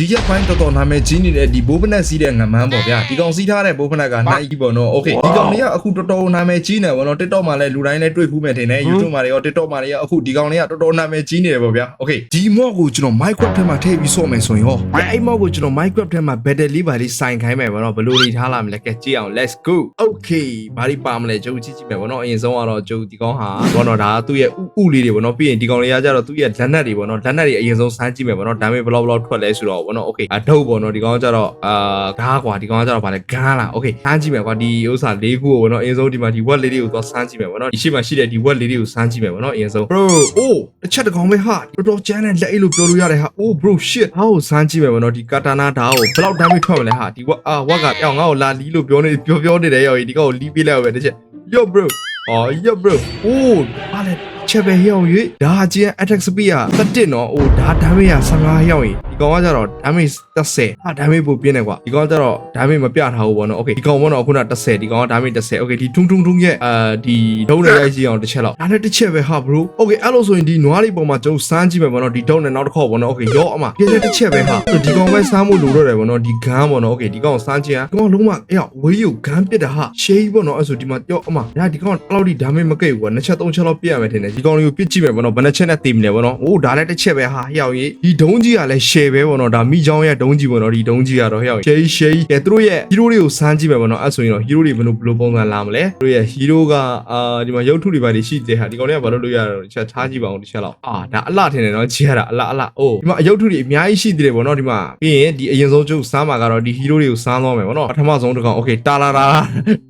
ဒီရက်ပိုင်းတော်တော်နာမည်ကြီးနေတဲ့ဒီဘိုးဖနက်စီးတဲ့ငမန်းပေါ့ဗျာဒီကောင်စီးထားတဲ့ဘိုးဖနက်ကနိုင်ကြီးပေါ့နော်โอเคဒီကောင်လေးကအခုတော်တော်နာမည်ကြီးနေပေါ့နော် TikTok မှာလည်းလူတိုင်းလည်းတွေ့ဖူးမယ်ထင်တယ် YouTube မှာလည်းရော TikTok မှာလည်းရောအခုဒီကောင်လေးကတော်တော်နာမည်ကြီးနေတယ်ပေါ့ဗျာโอเคဒီမော့ကိုကျွန်တော် Minecraft ထဲမှာထည့်ပြီးဆော့မယ်ဆိုရင်ဟောအဲ့မော့ကိုကျွန်တော် Minecraft ထဲမှာ battle လေးပါလေးစိုင်ခိုင်းမယ်ပေါ့နော်ဘယ်လိုနေထားလာမလဲကဲကြည့်အောင် let's go okay ဘာဒီပါမလဲကျုပ်ကြည့်ကြည့်မယ်ပေါ့နော်အရင်ဆုံးကတော့ကျုပ်ဒီကောင်ဟာဘောနော်ဒါသူ့ရဲ့ဥဥလေးတွေပေါ့နော်ပြီးရင်ဒီကောင်လေးကကြတော့သူ့ရဲ့လက်နက်တွေပေါ့နော်လက်နက်တွေအရင်ဆုံးစမ်းကြည့်မယ်ပေါ့နော်ဒါပေမဲ့ဘယ်လောက်ဘယ်လောက်ထွက်လဲဆိုတော့ ပေါ့နော် okay အထုတ်ပေါ့နော်ဒီကောင်ကကြတော့အာဓားကွာဒီကောင်ကကြတော့ဗာလဲဂန်းလား okay စမ်းကြည့်မယ်ကွာဒီဥစ္စာလေးခုကိုပေါ့နော်အရင်ဆုံးဒီမှာဒီ word လေးတွေကိုသွားစမ်းကြည့်မယ်ပေါ့နော်ဒီရှိမှရှိတဲ့ဒီ word လေးတွေကိုစမ်းကြည့်မယ်ပေါ့နော်အရင်ဆုံး bro oh တစ်ချက်တကောင်ပဲဟာတော်တော်ကျန်းတဲ့လက်အိတ်လို့ပြောလို့ရတယ်ဟာ oh bro shit ဟာကိုစမ်းကြည့်မယ်ပေါ့နော်ဒီကာတာနာဓာတ်ကိုဘယ်လောက် damage ထွက်မလဲဟာဒီ word အာ word ကပြောင်းငါ့ကိုလာလီလို့ပြောနေပြောပြောနေတယ်ရောဒီကောင်ကိုလီးပေးလိုက်ရပဲတစ်ချက် yo bro အော် yo bro အိုးဟာလေချက်ပဲရောက်၍ဒါအချင်း attack speed ကတက်နော်အိုးဒါ damage က15ရောက်ရင်ဒီ ကောင်ကကြတော့ damage 30ဟာ damage ပိုပြင်းတယ်ကွာဒီကောင်ကကြတော့ damage မပြထားဘူးပေါ့နော် okay ဒီကောင်ပေါ့နော်ခုန30ဒီကောင်က damage 30 okay ဒီထုံထုံထုံရဲ့အာဒီဒုံးနဲ့ရိုက်ကြည့်အောင်တစ်ချက်လောက်ဒါနဲ့တစ်ချက်ပဲဟာ bro okay အဲ့လိုဆိုရင်ဒီနွားလေးပေါ်မှာကျွန်တော်စမ်းကြည့်မယ်ပေါ့နော်ဒီဒုံးနဲ့နောက်တစ်ခေါက်ပေါ့နော် okay ရောအမပြည့်တဲ့တစ်ချက်ပဲဟာဒီကောင်ပဲစမ်းဖို့လိုတော့တယ်ပေါ့နော်ဒီဂန်းပေါ့နော် okay ဒီကောင်စမ်းချင်อ่ะဒီကောင်လုံးဝအေးဝေးယူဂန်းပစ်တာဟာရှေးပေါ့နော်အဲ့ဆိုဒီမှာရောအမဒါဒီကောင်အဲ့လောက်ဒီ damage မကိတ်ဘူးကွာနှစ်ချက်သုံးချက်လောက်ပြည့်ရမယ်ထင်တယ်ဒီကောင်လေးကိုပြစ်ကြည့်မယ်ပေါ့နော်ဘယ်နှချက်နဲ့တည်မလဲပေါ့နော်အိုးဒါလည်းတစ်ချက်ပဲဟာဟျောက်ရေးဒီဒုံးကြီးကလည်း share ပဲပေါ့နော်ဒါမိချောင်းရဲ့ဒုံးကြီးပေါ့နော်ဒီဒုံးကြီးကတော့ဟျောက် share share ကဲသူတို့ရဲ့ hero တွေကိုစမ်းကြည့်မယ်ပေါ့နော်အဲ့ဆိုရင်တော့ hero တွေဘယ်လိုဘယ်လိုပုံစံလာမလဲသူတို့ရဲ့ hero ကအာဒီမှာရုပ်ထုတွေပါတွေရှိတယ်ဟာဒီကောင်လေးကဘာလို့လုပ်ရတော့တစ်ချက်ထားကြည့်ပါအောင်တစ်ချက်လောက်အာဒါအလှထင်တယ်နော်ကြည့်ရတာအလှအလှအိုးဒီမှာအရုပ်ထုတွေအများကြီးရှိသေးတယ်ပေါ့နော်ဒီမှာပြီးရင်ဒီအရင်ဆုံးကျုပ်စမ်းမှာကတော့ဒီ hero တွေကိုစမ်းသွားမယ်ပေါ့နော်ပထမဆုံးတစ်ကောင် okay တာလာလာ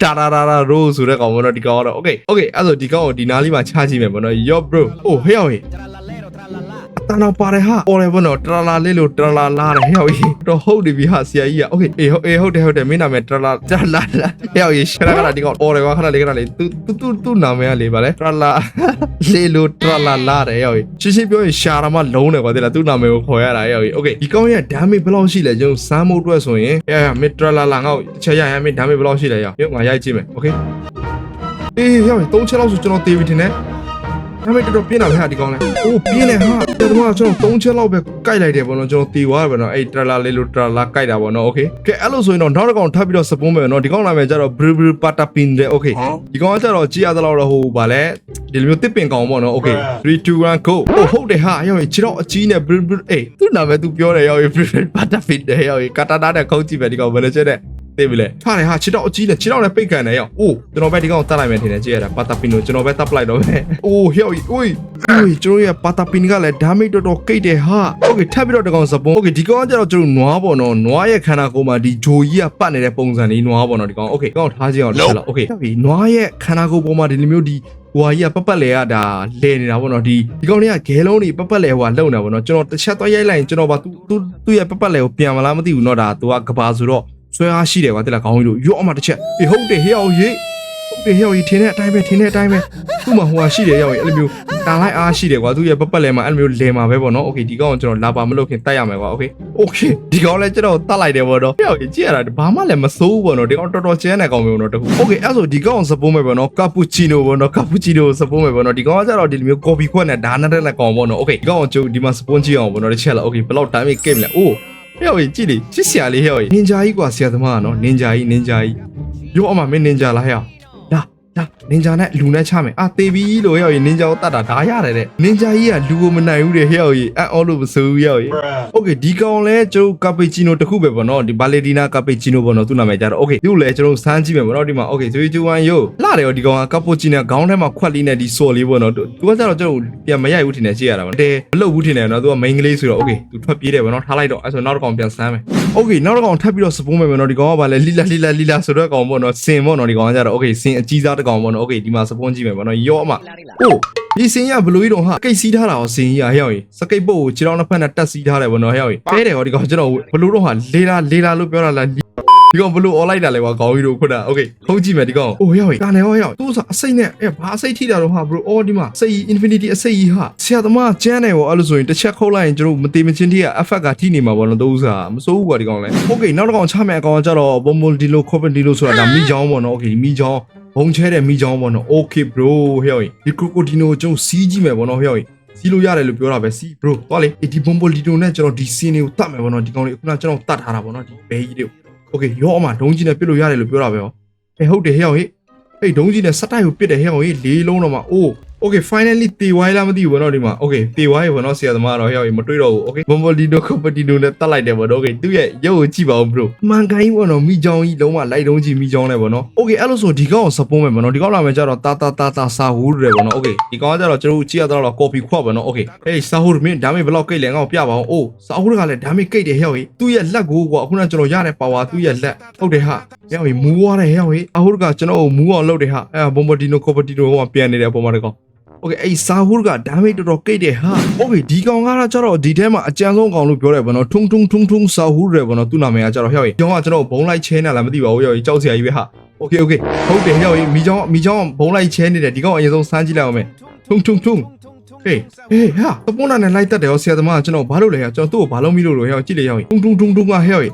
တာလာလာလာ row ဆိုတဲ့ကောင်ပေါ့နော်ဒီကောင်ကတော့ okay okay အဲ့ဆိုဒီကောင်ကိုဒီနားလေးမှာချကြည့်မယ်ပေါ့နော် yo bro အိုးဟဲ့ဟဲ့ တန်တော့ပါတယ်ဟာအော်လေဘောနော်တရလာလေးလို့တရလာလာတယ်ဟဲ့ဟောကြီးတော့ဟုတ်တယ်ပြီဟာဆရာကြီးကโอเคအေးဟုတ်အေးဟုတ်တယ်ဟုတ်တယ်မင်းနာမည်တရလာတရလာဟဲ့ဟောကြီးခဏခဏဒီကောင်အော်လေကွာခဏလေးခဏလေးသူသူသူသူနာမည်ကလေးပါလေတရလာလေးလို့တရလာလာတယ်ဟဲ့ဟောကြီးရှင်းရှင်းပြောရင်ရှာရမလုံးတယ်ကွာတဲ့လားသူနာမည်ကိုခေါ်ရတာဟဲ့ဟောကြီးโอเคဒီကောင်ရဲ့ damage ဘယ်လောက်ရှိလဲကျွန်တော်စမ်းမို့အတွက်ဆိုရင်ဟဲ့ဟဲ့မင်းတရလာလာငါ့ကိုတစ်ချက်ရရမင်း damage ဘယ်လောက်ရှိလဲရောငါရိုက်ကြည့်မယ်โอเคအေးဟဲ့ဟောသုံးချက်လောက်ဆိုကျွန်တော်တေးပြီထင်တယ် ဒါပေမဲ့တော်တော်ပြင်းတာပဲဟာဒီကောင်းလဲ။အိုးပြင်းတယ်ဟာ။တော်တော်ကျွန်တော်၃ချက်လောက်ပဲကိုက်လိုက်တယ်ပေါ့နော်ကျွန်တော်တီသွားတယ်ပေါ့နော်အဲ့တရလာလေးလို့တရလာကိုက်တာပေါ့နော်โอเค။ကဲအဲ့လိုဆိုရင်တော့နောက်တစ်ကောင်ထပ်ပြီးတော့စပွန်းမယ်နော်ဒီကောင်လာမယ်ကျတော့ br br pata pin တဲ့โอเค။ဒီကောင်ကကျတော့ကြည့်ရသလောက်တော့ဟိုဗာလဲဒီလိုမျိုးတစ်ပင်ကောင်ပေါ့နော်โอเค3 2 1 go ။အိုးဟုတ်တယ်ဟာရောက်ရင်ခြေတော့အကြီးနဲ့ br br အေးသူ့နာမည်သူပြောတယ်ရောက်ရင် br br pata pin တဲ့ရောက်ရင်ကာတာတာနဲ့ခုံးကြည့်ပဲဒီကောင်ဘယ်လိုချက်တဲ့ သိပြီလေထားတယ်ဟာခြေတော့အကြီးနဲ့ခြေတော့လည်းပိတ်ကန်တယ်ရောက်အိုးကျွန်တော်ပဲဒီကောင်တတ်လိုက်မယ်ထင်တယ်ကြည့်ရတာပါတာပင်ကိုကျွန်တော်ပဲတတ်ပလိုက်တော့ပဲအိုးဟဲ့အိုးအိုးကျွန်တော်ရဲ့ပါတာပင်ကလည်း damage တော်တော်ကိတ်တယ်ဟာโอเคထပ်ပြီးတော့ဒီကောင်စပွန်โอเคဒီကောင်ကကျတော့ကျွန်တော်နွားပေါ့နော်နွားရဲ့ခန္ဓာကိုယ်မှာဒီဂျိုကြီးကပတ်နေတဲ့ပုံစံလေးနွားပေါ့နော်ဒီကောင်โอเคကောင်ထားခြင်းအောင်တစ်ချက်လောက်โอเคပြီနွားရဲ့ခန္ဓာကိုယ်ပေါ်မှာဒီလိုမျိုးဒီဟိုဟာကြီးကပပတ်လဲကဒါလဲနေတာပေါ့နော်ဒီဒီကောင်လေးကဂဲလုံးတွေပပတ်လဲဟိုဟာလုံနေတာပေါ့နော်ကျွန်တော်တစ်ချက်သွားရိုက်လိုက်ရင်ကျွန်တော်ပါသူသူသူ့ရဲ့ပပတ်လဲကိုပြန်မလားမသိဘူးเนาะဒါသူကကဘာဆိုတော့ ဆွဲအားရှိတယ်ကွာတိလာခေါင်းကြီးတို့ရော့အမတစ်ချက်အေးဟုတ်တယ်ဟဲ့အောင်ရေးဟုတ်တယ်ဟဲ့အောင်ရေးထင်းတဲ့အတိုင်းပဲထင်းတဲ့အတိုင်းပဲသူ့မှာဟိုဟာရှိတယ်ရောက်ရင်အဲ့လိုမျိုးတာလိုက်အားရှိတယ်ကွာသူ့ရဲ့ပပတ်လဲမှာအဲ့လိုမျိုးလဲမှာပဲပေါ့နော်โอเคဒီကောင်ကိုကျွန်တော်လာပါမလို့ခင်တတ်ရမယ်ကွာโอเคโอเคဒီကောင်လည်းကျွန်တော်တတ်လိုက်တယ်ပေါ့နော်ဟဲ့အောင်ရေးကြည့်ရတာဘာမှလည်းမစိုးဘူးပေါ့နော်ဒီကောင်တော်တော်ကျန်းတဲ့ကောင်ပဲပေါ့နော်တခုโอเคအဲ့ဆိုဒီကောင်စပိုးမယ်ပေါ့နော်ကာပူချီနိုပေါ့နော်ကာပူချီနိုစပိုးမယ်ပေါ့နော်ဒီကောင်ကကျတော့ဒီလိုမျိုးကော်ဖီခွက်နဲ့ဒါနဲ့တဲ့ကောင်ပေါ့နော်โอเคဒီကောင်ကိုကျုပ်ဒီမှာစပွန်ကြည့်အောင်ပေါ့နော်တစ်ချက်လောက်โอเคဘယ်လောက်တိုင်းကိတ်မလဲအိုး ဟဲ့ဟိုကြည့်လေချစ်စရာလေးဟဲ့ဟိုနင်ဂျာကြီးกว่าဆရာသမားကနော်နင်ဂျာကြီးနင်ဂျာကြီးရောအမမင်းနင်ဂျာလားဟဲ့ လာလာနင်ဂျာနဲ့လူနဲ့ချမယ်အာတေးပြီလို့ဟဲ့ဟိုနင်ဂျာကိုတတ်တာဒါရတယ်တဲ့နင်ဂျာကြီးကလူကိုမနိုင်ဘူးတဲ့ဟဲ့ဟိုအန်အောလို့မဆိုဘူးဟဲ့ဟိုโอเคဒီကောင်လဲကျုပ်ကာပချီနိုတစ်ခုပဲပေါ့နော်ဒီဘာလေဒီနာကာပချီနိုပေါ့နော်သူ့နာမည်ကြတော့โอเคသူ့လဲကျွန်တော်စမ်းကြည့်မယ်ပေါ့နော်ဒီမှာโอเค3 2 1 yo လာတယ်ရောဒီကောင်ကကာပချီနိုခေါင်းထဲမှာခွက်လေးနဲ့ဒီဆော်လေးပေါ့နော်သူကကျတော့ကျွန်တော်ပြန်မရိုက်ဘူးထင်တယ်ကြည့်ရတာပေါ့တဲမလုပ်ဘူးထင်တယ်နော်သူက main ကလေးဆိုတော့โอเคသူထွက်ပြေးတယ်ပေါ့နော်ထားလိုက်တော့အဲ့ဆိုနောက်တစ်ကောင်ပြန်စမ်းမယ် โอเคနောက်တစ်ကောင်ထပ်ပြီးတော့စပွန်းမယ်ပေါ့နော်ဒီကောင်ကဗာလဲလီလာလီလာလီလာဆိုတော့ကောင်ပေါ့နော်စင်ပေါ့နော်ဒီကောင်ကကြတော့โอเคစင်အကြီးစားတစ် ကောင်ပေါ့နော်โอเคဒီမှာစပွန်းကြည့်မယ်ပေါ့နော်ရောအမအိုးဒီစင်ရဘလူးကြီးတော့ဟာကိတ်စီးထားတာရောစင်ကြီးရဟဲ့ရောက်ရင်စကိတ်ပုတ်ကိုခြေထောက်နှစ်ဖက်နဲ့တက်စီးထားတယ်ပေါ့နော်ဟဲ့ရောက်ရင်ဖဲတယ်ဟောဒီကောင်ကျွန်တော်ဘလူးတော့ဟာလေလာလေလာလို့ပြောတာလားဒီကောင်ဘလို့ online တာလဲကွာခေါင်းကြီးတို့ခုနโอเคခုံးကြည့်မယ်ဒီကောင်အိုးရောက်ရင်တာနေဟောရောက်သူ့ဆိုအစိတ်နဲ့အဲဘာအစိတ်ထိတာတော့ဟာ bro အော်ဒီမှာစိတ် infinity အစိတ်ကြီးဟာဆရာသမားကျန်းတယ်ဟောအဲ့လိုဆိုရင်တစ်ချက်ခုတ်လိုက်ရင်ကျွန်တော်မတေမချင်းတိက effect ကထိနေမှာပေါ့နော်သူ့ဥစားမစိုးဘူးကွာဒီကောင်လဲโอเคနောက်တစ်ကောင်ချမယ်အကောင်ကကြတော့ bomb ဒီလို copen ဒီလိုဆိုတာဒါမိချောင်းပေါ့နော်โอเคမိချောင်း ဘုံချဲတဲ့မိချောင်းပေါ့နော် okay bro ဟဲ့ရင်ဒီ crocodile ကိုကျွန်တော်စီးကြည့်မယ်ပေါ့နော်ဟဲ့ရင်စီးလို့ရတယ်လို့ပြောတာပဲစီး bro သွားလေဒီဘွန်ဘိုလီတိုနဲ့ကျွန်တော်ဒီစီးနေကိုတတ်မယ်ပေါ့နော်ဒီကောင်လေးခုနကျွန်တော်တတ်ထားတာပေါ့နော်ဒီဘဲကြီးတွေကို okay ရောအမဒုံးကြီးနဲ့ပစ်လို့ရတယ်လို့ပြောတာပဲဟောဟဲ့ဟုတ်တယ်ဟဲ့ဟောဟေ့ဟေ့ဒုံးကြီးနဲ့စက်တိုက်ကိုပစ်တယ်ဟဲ့ဟောဟေ့လေးလုံးတော့မှအိုး okay finally တေဝိုင်းလားမသိဘူးဘောနော်ဒီမှာ okay တေဝိုင်းဘောနော်ဆရာသမားတော့ဟဲ့ဟောမတွေ့တော့ဘူး okay ဘွန်ဘိုလီတိုကော်ပတီတိုနဲ့တတ်လိုက်တယ်ဘောနော် okay သူ့ရဲ့ရုပ်ကိုကြည့်ပါဦး bro မှန်ကိုင်းဘောနော်မိချောင်းကြီးလုံးဝလိုက်တုံးကြီးမိချောင်းနဲ့ဘောနော် okay အဲ့လိုဆိုဒီကောင်ကို support မယ်ဘောနော်ဒီကောင်လာမယ်ကြတော့တာတာတာတာစာဟူးတယ်ဘောနော် okay ဒီကောင်ကကြတော့ကျွန်တော်တို့ကြည့်ရတော့ copy ခွတ်ဘောနော် okay ဟေးစာဟူးမင်းဒါမေဘယ်လောက်ကိတ်လဲငါ့ကိုပြပါအောင်အိုးစာဟူးကလည်းဒါမေကိတ်တယ်ဟဲ့ဟောသူ့ရဲ့လက်ကိုကွာခုနကျွန်တော်ရတဲ့ power သူ့ရဲ့လက်ဟုတ်တယ်ဟာဟဲ့ဟောမူးသွားတယ်ဟဲ့ဟောအဟူးကကျွန်တော်ကိုမူးအောင်လုပ်တယ်ဟာအဲဘွန်ဘဒီနိုကော်ပတီတိုကပြန်နေတယ်ပုံမှန်တကောင် โอเคအဲ့စာဟူးကဒါမိတ်တော်တော်ကိတ်တယ်ဟာโอเคဒီကောင်ကတော့ကျတော့ဒီထဲမှာအကြံဆုံးကောင်လို့ပြောတယ်ဗောနော်ထုံထုံထုံထုံစာဟူးတယ်ဗောနော်သူ့နာမည်ကကျတော့ဟဲ့ဟေ့ဒီကောင်ကကျွန်တော်ဘုံလိုက်ချဲနေလားမသိပါဘူးဟဲ့ဟေ့ကြောက်စရာကြီးပဲဟာโอเคโอเคဟုတ်တယ်ဟဲ့ဟေ့မိချောင်းမိချောင်းဘုံလိုက်ချဲနေတယ်ဒီကောင်အရင်ဆုံးစမ်းကြည့်လိုက်အောင်မယ်ထုံထုံထုံဟေးဟေးဟာတပွန်းနာနဲ့လိုက်တက်တယ်ဟောဆရာသမားကကျွန်တော်ဘာလုပ်လဲဟဲ့ကျွန်တော်သူ့ကိုဘာလုပ်မိလို့လို့ဟဲ့ကြည့်လေဟဲ့ထုံထုံထုံထုံကဟဲ့ဟေ့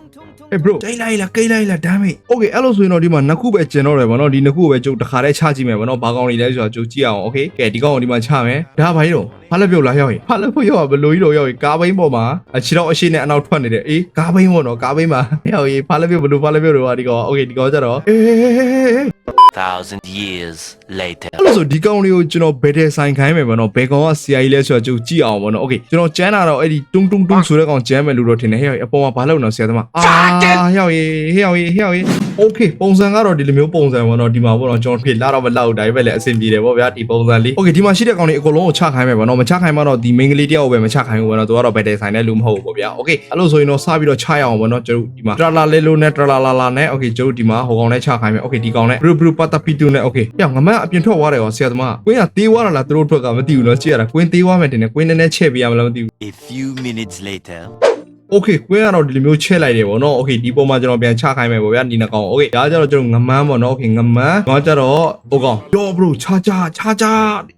Hey bro ကိတ်လိုက်လားကိတ်လိုက်လားဒါမေ Okay အဲ့လိုဆိုရင်တော့ဒီမှာနှစ်ခုပဲကျင်တော့တယ်ဗောနော်ဒီနှစ်ခုပဲကျုပ်တစ်ခါတည်းချကြည့်မယ်ဗောနော်ဘာကောင်တွေလဲဆိုတော့ကျုပ်ကြည့်အောင် Okay ကဲဒီကောင်ကိုဒီမှာချမယ်ဒါဘာကြီးတော့ဖားလက်ပြုတ်လားရောက်ရင်ဖားလက်ပြုတ်ရောက်ဘယ်လိုကြီးတော့ရောက်ရင်ကားဘိန်းပေါ်မှာအချီတော့အရှိနဲ့အနောက်ထွက်နေတယ်အေးကားဘိန်းပေါ့နော်ကားဘိန်းမှာရောက်ရင်ဖားလက်ပြုတ်ဘယ်လိုဖားလက်ပြုတ်တော့ဒီကောင် Okay ဒီကောင်ကျတော့အေး thousand years later. အဲ့လိုဆိုဒီကောင်လေးကိုကျွန်တော်ဘယ်တဲ့ဆိုင်ခိုင်းမယ်ဗောနော်ဘယ်ကောင်က CI လဲဆိုတော့ကျုပ်ကြည့်အောင်ဗောနော် Okay ကျွန်တော်ကျန်းလာတော့အဲ့ဒီတွန်းတွန်းတွန်းဆိုတဲ့ကောင်ကျန်းမယ်လို့တော့ထင်တယ်ဟဲ့အပေါ်မှာဘာလုပ်နေဆရာသမားအာဟဲ့ဟေးဟေးဟေးဟေးဟေး Okay ပုံစံကတော့ဒီလိုမျိုးပုံစံဗောနော်ဒီမှာဗောနော်ကျွန်တော်ဖြစ်လာတော့မလောက်တိုင်းပဲလေအဆင်ပြေတယ်ဗောဗျာဒီပုံစံလေး Okay ဒီမှာရှိတဲ့ကောင်လေးအကုန်လုံးကိုချခိုင်းမယ်ဗောနော်မချခိုင်းမှတော့ဒီ main ကလေးတယောက်ကိုပဲမချခိုင်းဘူးဗောနော်သူကတော့ဘယ်တဲ့ဆိုင်တဲ့လူမဟုတ်ဘူးဗောဗျာ Okay အဲ့လိုဆိုရင်တော့စပြီးတော့ချရအောင်ဗောနော်ကျွန်တော်ဒီမှာ trala လေးလို့နဲ့ trala la la နဲ့ Okay ကျွန်တော်ဒီမှာဟိုကောင်နဲ့ချခိုင်းမယ် Okay ဒီကောင်နဲ့ bru bru pata pitu နဲ့ Okay ပြောင်းငမန်းအပြင်ထွက်သွားတယ်ဟောဆရာသမားကွင်းကသေးသွားတာလားသူတို့ထွက်ကမသိဘူးနော်ကြည့်ရတာကွင်းသေးသွားမယ်တင်တယ်ကွင်းနည်းနည်းချဲ့ပြရမလားမသိဘူး A few minutes later. Okay ကွင်းကတော့ဒီလိုမျိုးချဲ့လိုက်တယ်ဗောနော် Okay ဒီပုံမှာကျွန်တော်ပြန်ချခိုင်းမယ်ဗောဗျာဒီနှကောင် Okay ဒါကကြတော့ကျွန်တော်ငမန်းဗောနော် Okay ငမန်းတော့ကြတော့ဟိုကောင်ရော bro ချာချာချာချာ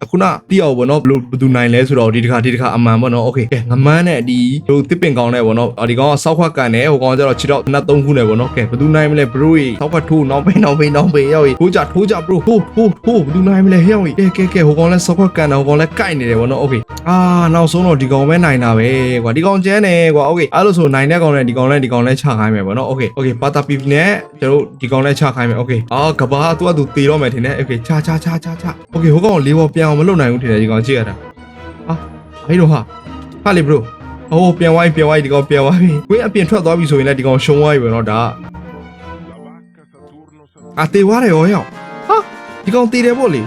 အခုနတိအောင်ဗောနော်ဘယ်လိုဘယ်သူနိုင်လဲဆိုတော့ဒီတစ်ခါဒီတစ်ခါအမှန်ဗောနော် Okay ကဲငမန်းနဲ့ဒီတို့တစ်ပင်ကောင်နဲ့ဗောနော်ဒီကောင်ကစောက်ခွက်ကန်တယ်ဟိုကောင်ကကြတော့ခြေတော့နှစ်သုံးခုနဲ့ဗောနော်ကဲဘယ်သူနိုင်မလဲ bro ရေစောက်ခွက်ထိုးနောက်ပိန်နောက်ပိန်နောက်ပိန်ရောက်ရေထိုးကြထိုးကြ bro ထိုးထိုးထိုးဘယ်သူနိုင်မလဲဟဲ့ရောက်ရေကဲကဲကဲဟိုကောင်လဲစောက်ခွက်ကန်တယ်ဟိုကောင်လဲကိုက်နေတယ်ဗောနော် Okay အာနောက်ဆုံးတော့ဒီကောင်ပဲနိုင်တာပဲကွာဒီကောင်ကျန်းတယ်ကွာ Okay အဲ့လိုဆိုနိုင်တဲ့ကောင်နဲ့ဒီကောင်နဲ့ဒီကောင်နဲ့ချခိုင်းမယ်ဗောနော် Okay Okay ပါတာပီပီနဲ့ကျွန်တော်ဒီကောင်နဲ့ချခိုင်းမယ် Okay အာကဘာသူကသူတေတော့မယ်ထင်တယ် Okay ချချချချချ Okay ဟိုကောင်လေးပေါ်ပြန်အောင်မလုပ်နိုင်ဘူးထင်တယ်ဒီကောင်ကြည့်ရတာဟာဟိုဟာဟာလေ bro အိုးပြန်ဝိုင်းပြန်ဝိုင်းဒီကောင်ပြန်ဝိုင်းပြီဝင်းအပြင်ထွက်သွားပြီဆိုရင်လည်းဒီကောင်ရှုံးသွားပြီပဲเนาะဒါအတေဝါတယ်ရောရောက်ဟာဒီကောင်တေတယ်ပေါ့လေ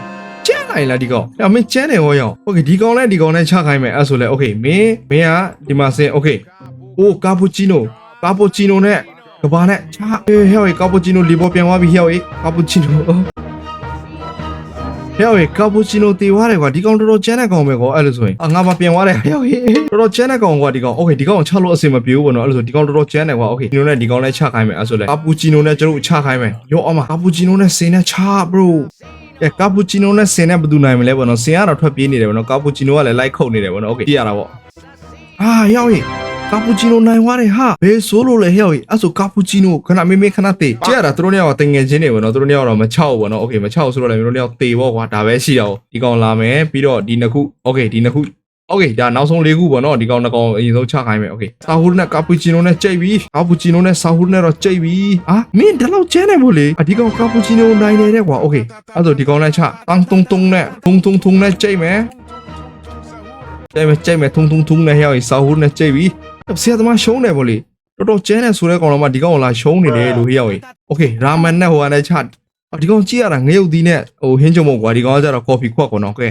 ကျန်းနိုင်လားဒီကောင်အဲ့မင်းကျန်းတယ်ရောရောက်โอเคဒီကောင်နဲ့ဒီကောင်နဲ့ချခိုင်းမယ်အဲ့ဆိုလဲโอเคမင်းမင်းကဒီမှာစင်โอเค အိုးကာပူချီနိုကာပူချီနိုနဲ့ကဘာနဲ့ချဟေးဟဲ့ကာပူချီနိုလီပေါ်ပြန်သွားပြီဟဲ့ကာပူချီနို ဟဲ့ဟဲ့ကာပူချီနိုတေသွားတယ်ကွာဒီကောင်တော်တော်ကျန်းတဲ့ကောင်ပဲကွာအဲ့လိုဆိုရင်အာငါမပြန်သွားတယ်ဟဲ့ဟဲ့တော်တော်ကျန်းတဲ့ကောင်ကွာဒီကောင်โอเคဒီကောင်ချလို့အဆင်မပြေဘူးပေါ့နော်အဲ့လိုဆိုဒီကောင်တော်တော်ကျန်းတယ်ကွာโอเคဒီလိုနဲ့ဒီကောင်လည်းချခိုင်းမယ်အဲ့ဆိုလဲကာပူချီနိုနဲ့ကျွန်တော်ချခိုင်းမယ်ရောအမကာပူချီနိုနဲ့စင်နဲ့ချ bro ကဲကာပူချီနိုနဲ့စင်နဲ့ဘယ်သူနိုင်မလဲပေါ့နော်စင်ကတော့ထွက်ပြေးနေတယ်ပေါ့နော်ကာပူချီနိုကလည်းလိုက်ခုတ်နေတယ်ပေါ့နော်โอเคကြည့်ရတာပေါ့အာရောက်ရင် ကာပူချီနိုနိုင်သွားတယ်ဟာဘယ်ဆိုလို့လဲဟဲ့ဟဲ့အဲ့ဆိုကာပူချီနိုခဏမေးမေးခဏတေးကြည့်ရတာသူတို့နှစ်ယောက်ကတငယ်ချင်းတွေပေါ့နော်သူတို့နှစ်ယောက်တော့မချောက်ဘူးပေါ့နော်โอเคမချောက်ဆိုတော့လည်းသူတို့နှစ်ယောက်တေပေါ့ကွာဒါပဲရှိတာ哦ဒီကောင်လာမယ်ပြီးတော့ဒီနှစ်ခုโอเคဒီနှစ်ခုโอเคဒါနောက်ဆုံးလေးခုပေါ့နော်ဒီကောင်နှစ်ကောင်အရင်ဆုံးချခိုင်းမယ်โอเคဆာဟူနဲ့ကာပူချီနိုနဲ့ကြိတ်ပြီကာပူချီနိုနဲ့ဆာဟူနဲ့တော့ကြိတ်ပြီအာမင်းဒီလောက်ကျန်းနေမို့လေအဒီကောင်ကာပူချီနိုနိုင်နေတဲ့ကွာโอเคအဲ့ဆိုဒီကောင်နဲ့ချတန်းတုံတုံနဲ့ထုံထုံထုံနဲ့ကြိတ်မယ်ကြိတ်မယ်ကြိတ်မယ်ထုံထုံထုံနဲ့ဟဲ့ဆာဟူနဲ့ကြိတ်ပြီ ဆရာသမားရှုံးတယ်ဗောလေတော်တော်ကျန်းနေဆိုတဲ့ကောင်တော့မှဒီကောင်ကလာရှုံးနေတယ်လို့ဟဲ့ရောက်โอเคရာမန်နဲ့ဟိုကနေချဒီကောင်ကြည့်ရတာငရုတ်သီးနဲ့ဟိုဟင်းချုံမုတ်ကွာဒီကောင်ကကျတော့ကော်ဖီခွက်ကွာနော်ကဲ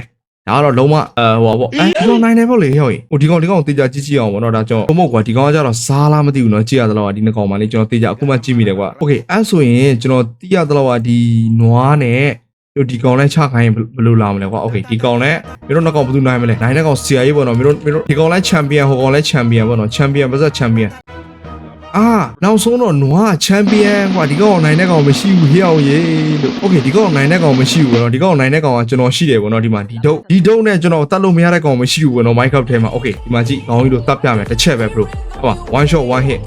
ဒါကတော့လုံးဝအဲဟိုပါပေါ့အဲဒီကောင်နိုင်တယ်ပေါ့လေဟဲ့ဟိုဒီကောင်ဒီကောင်တေချာကြည့်ကြည့်အောင်ပေါ့နော်ဒါကြောင့်ဘုံမဟုတ်ကွာဒီကောင်ကကြတော့စားလားမသိဘူးနော်ကြည့်ရသလောက်ဒီနှစ်ကောင်မှလေးကျွန်တော်တေချာအခုမှကြည့်မိတယ်ကွာโอเคအဲဆိုရင်ကျွန်တော်တိရသလောက်ကဒီနွားနဲ့ တို့ဒီကောင်နဲ့ချခိုင်းရင်ဘယ်လိုလာမလဲကွာโอเคဒီကောင်နဲ့မင်းတို့နှစ်ကောင်ဘယ်သူနိုင်မလဲနိုင်တဲ့ကောင်ဆရာကြီးပေါ့နော်မင်းတို့မင်းတို့ဒီကောင်လဲချန်ပီယံဟိုကောင်လဲချန်ပီယံပေါ့နော်ချန်ပီယံပါစက်ချန်ပီယံ အာနောက်ဆုံးတော့နွားချန်ပီယံကွာဒီကောင်နိုင်တဲ့ကောင်မရှိဘူးဟေ့အောင်ရေလို့โอเคဒီကောင်နိုင်တဲ့ကောင်မရှိဘူးဗောနော်ဒီကောင်နိုင်တဲ့ကောင်ကကျွန်တော်ရှိတယ်ဗောနော်ဒီမှာဒီဒုတ်ဒီဒုတ်နဲ့ကျွန်တော်တတ်လို့မရတဲ့ကောင်မရှိဘူးဗောနော် Minecraft ထဲမှာโอเคဒီမှာကြည့်ခေါင်းကြီးတို့တတ်ပြမယ်တစ်ချက်ပဲ bro ဟုတ်ပါ one shot one hit